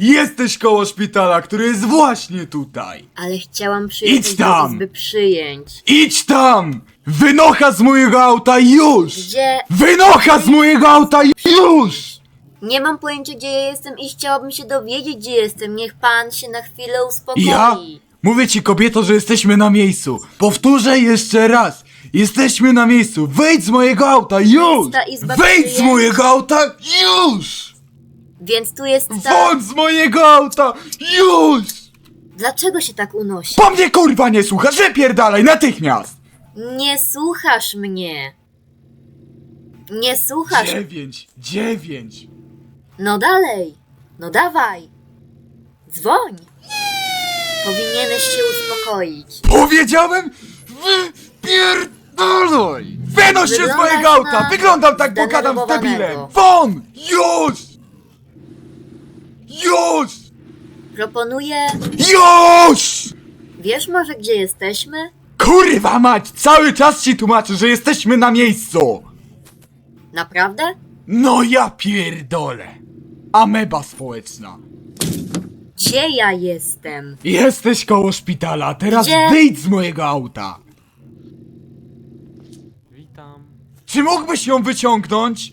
Jesteś koło szpitala, który jest właśnie tutaj. Ale chciałam przyjechać Idź tam! do izby przyjęć. Idź tam! Wynocha z mojego auta już! Gdzie? Wynocha z mojego auta już! Nie mam pojęcia gdzie ja jestem i chciałabym się dowiedzieć gdzie jestem. Niech pan się na chwilę uspokoi. Ja? Mówię ci kobieto, że jesteśmy na miejscu. Powtórzę jeszcze raz. Jesteśmy na miejscu. Wejdź z mojego auta już! ta izba Wejdź z przyjęć? mojego auta już! Więc tu jest ta... Wąt z mojego auta już! Dlaczego się tak unosi? Po mnie kurwa nie słuchasz, wypierdalaj natychmiast! Nie słuchasz mnie. Nie słuchasz. Dziewięć, dziewięć. No dalej. No dawaj. Dzwoń. Powinieneś się uspokoić. Powiedziałem wypierdalaj! Wynoś się z Wyglądasz mojego auta! Wyglądam tak, bo gadam z debilem! zdenerwowanego. Won! Już! Już! Proponuję... Już! Wiesz może gdzie jesteśmy? Kurwa mać! Cały czas ci tłumaczę, że jesteśmy na miejscu! Naprawdę? No ja pierdolę! Ameba społeczna. Gdzie ja jestem? Jesteś koło szpitala, teraz Gdzie? wyjdź z mojego auta! Witam. Czy mógłbyś ją wyciągnąć?